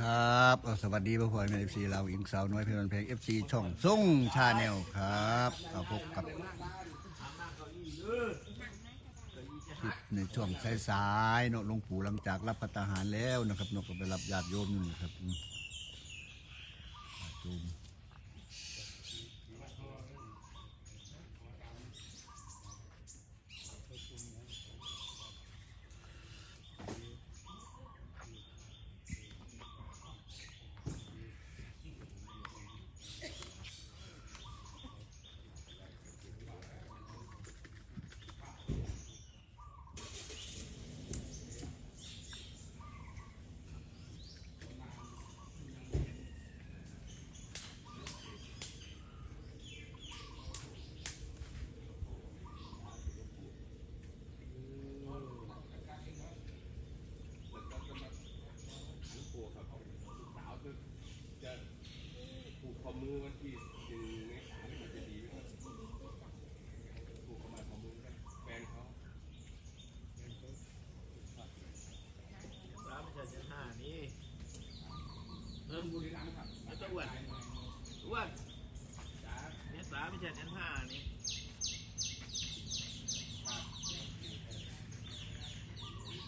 ครับเอาสวัสดีพ่อพ่อแม่เอฟซีเราอิงสาวน้อยเพลินเพลงเอฟซีช่องส่งชาแนลครับเอาพบกับคลิปในช่วงสายๆเนาะหลวงปู่หลังจากรับพัตตาหารแล้วนะครับเนกก็ไปรับญาติโยมอยู่นะครับอืม จูมผูกข้อมือวันที่หนึ่งเมษายนมันจะดีไหมครับผูกข้อมาข้อมือกันแฟนเขาสามไม่ใช่ชั้นห้านี่เพิ่มบุรีรัมย์ครับไม่ต้องอ้วนอ้วนเนี่ยสามไม่ใช่ชั้นห้านี่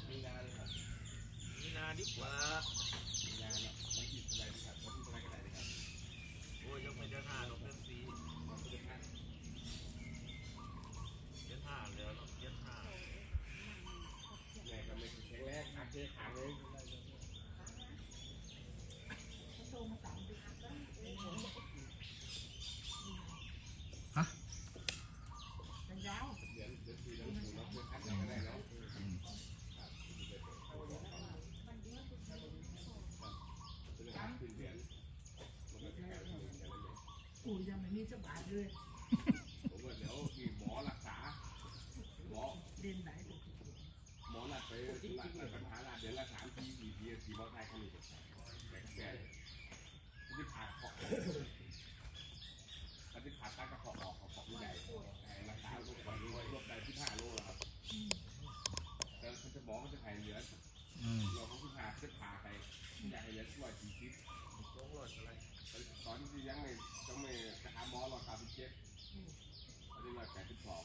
มีนานีนาดีกว่าเนาะวันที่เท่าไหร่ดีครับวันที่เท่าไหร่ก็ได้เลยครับ โอ้ยยังไม่ชั้นห้าหรอกชั้นสี่ วันที่เท่าไหร่ ชั้นห้าเหลือหรอกชั้นห้า แม่ก็ไม่แข็งแรงขาเจ๊ขาเลย ยาว เดือนเดือนสี่เดือนสี่เนาะเดือนพันเราก็ได้เนาะเป็นการขึ้นเดือนมันก็จะกลายเป็นเดือนกันเลย ปู่ยังไม่มีสบายเลยผมว่าเดี๋ยวมีหมอรักษา หมอเรียนไหนหมอรักไปนัดนัดปัญหานัดเดือนละสามทีสี่ทีสี่บอลไทยเขาเลยแก่ที่ผ่านขอบตอนที่ผ่าตัดกระขอบออกขอบใหญ่รักษาลูกก่อนด้วยรวบได้ที่ห้าโลแล้วครับแต่เขาจะบอกเขาจะหายเหลือ อืม เราเขาผ่าจะผ่าไปอยากให้เหลือช่วยสี่สิบ สองร้อยอะไร ตอนที่ยังไม่ต้องไม่จะหาหมอรอสามสิบเจ็ดตอนนี้ร้อยแปดสิบสอง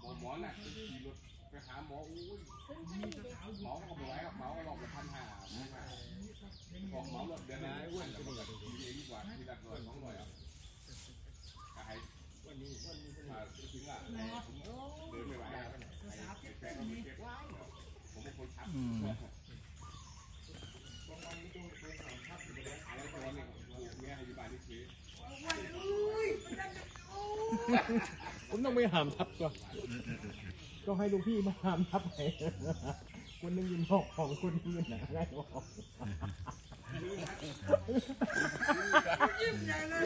หมอหมอน่ะจะขี่รถไป หาหมออุ้ยหมอก็บอกไว้ครับหมอก็ลองไปพันห้าพันห้าบอกหมอรถเดือนละอ้วนจะมันแบบดีดีกว่าที่ละร้อยสองร้อยอะก็ให้วันนี้วันนี้มาถึงอะเดินไม่ไหวครับให้แฟนเขาไปเก็บผมเป็นคนขับอืมอะไรตัวนี้ผูกเมียอยู่บ้านนี่คือผมต้องไปหามทับก่อน ก็ให้ลูกพี่มาทำทับไปคนหนึงยืนหอกของคนหนึงยืนหนาได้หอกยิ้มใหญ่เลย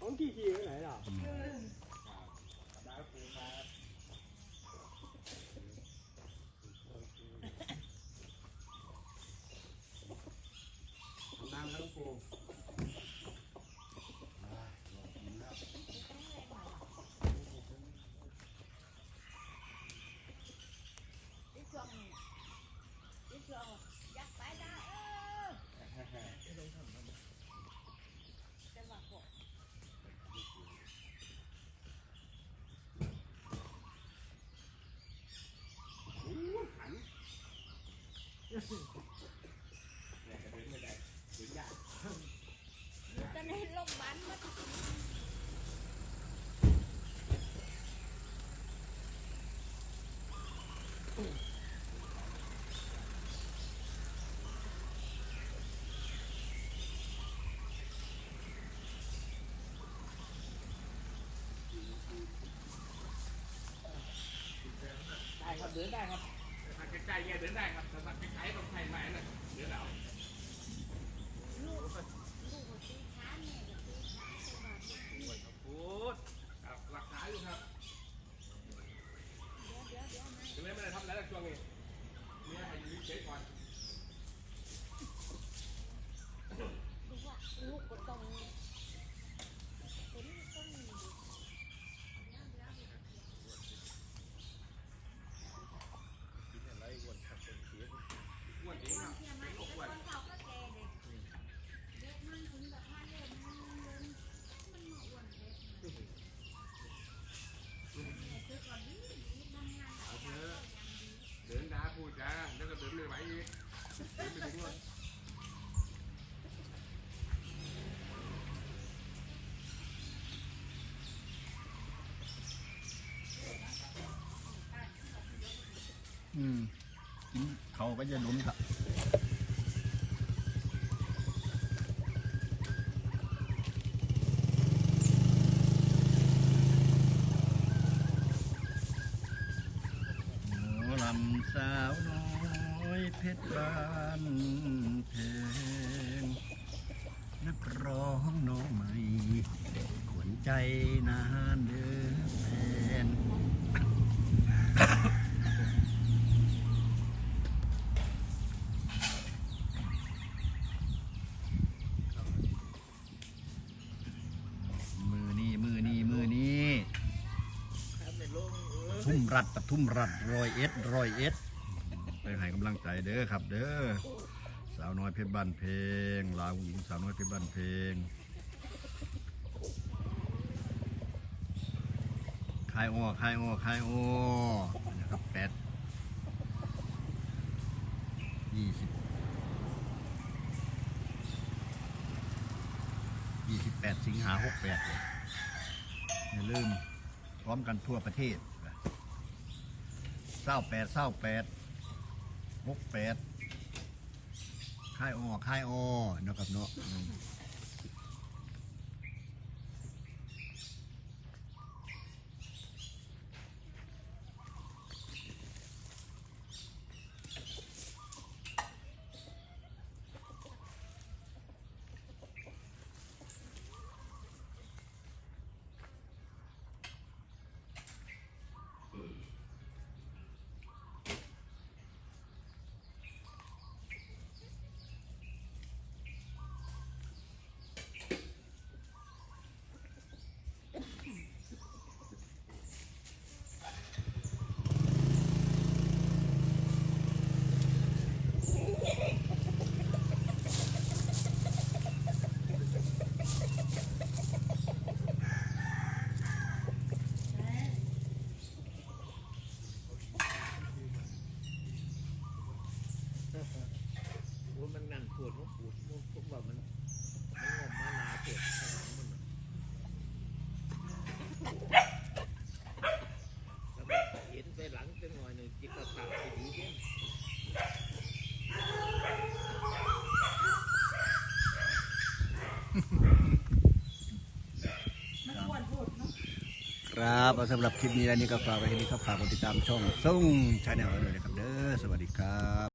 ของขี้ขี้ไปไหนล่ะ น้ำทั้งปู đi chuồng đi chuồng dắt tay ra ơ cái mặt của ขัน เนี่ยกระเด็นไม่ได้เดินยาก cho nên lông bán mất ได้ครับเดินได้ครับถ้าใกล้ๆเนี่ยเดินได้ครับแต่ถ้าไกลๆต้องใช้ไม้น่ะเดินเอา ลูกลูกตีขาเนี่ยตีขาใช่ไหม พูด ครับรักษาอยู่ครับ เดี๋ยวเดี๋ยวเดี๋ยวนะ ก็เลยไม่ได้ทำอะไรแล้วช่วงนี้เนี่ยให้อยู่เฉยๆก่อน ลูกว่าลูกก็ต้องคนต้อง อืมกินเขาก็จะล้มครับลำสาวน้อยเพชรบ้านเพลงนักร้องน้องใหม่ขวัญใจนานเดือแฟน มือนี้มือนี้มือนี้ ทำในโรงเออ ทุ่มรัดปทุ่มรัดรอยเอ็ดรอยเอ็ดไปให้กำลังใจเด้อครับ เด้อสาวน้อยเพชรบ้านเพลงลาวหญิงสาวน้อยเพชรบ้านเพลงคายอ้อคายอ้อคายอ้อนะครับแปดยี่สิบยี่สิบแปดสิงหาหกแปดอย่าลืมพร้อมกันทั่วประเทศ ร้าแปดเศร้าแปดหกแปดค่ายออค่ายออนาะครับเนาะ วมันนั่งปวดมันปวดผมว่ามันมันงมมาหนาปวดขนาดมันน่ะแเห็นไปหลังจัหน่อยหนึ่งจิตตาไปดีเนี่ยครับสำหรับคลิปนี้แล้วนี่ก็ฝากไว้ที่นี่ครับฝากกดติดตามช่องส่งชาแนลด้วยนะครับเด้อสวัสดีครับ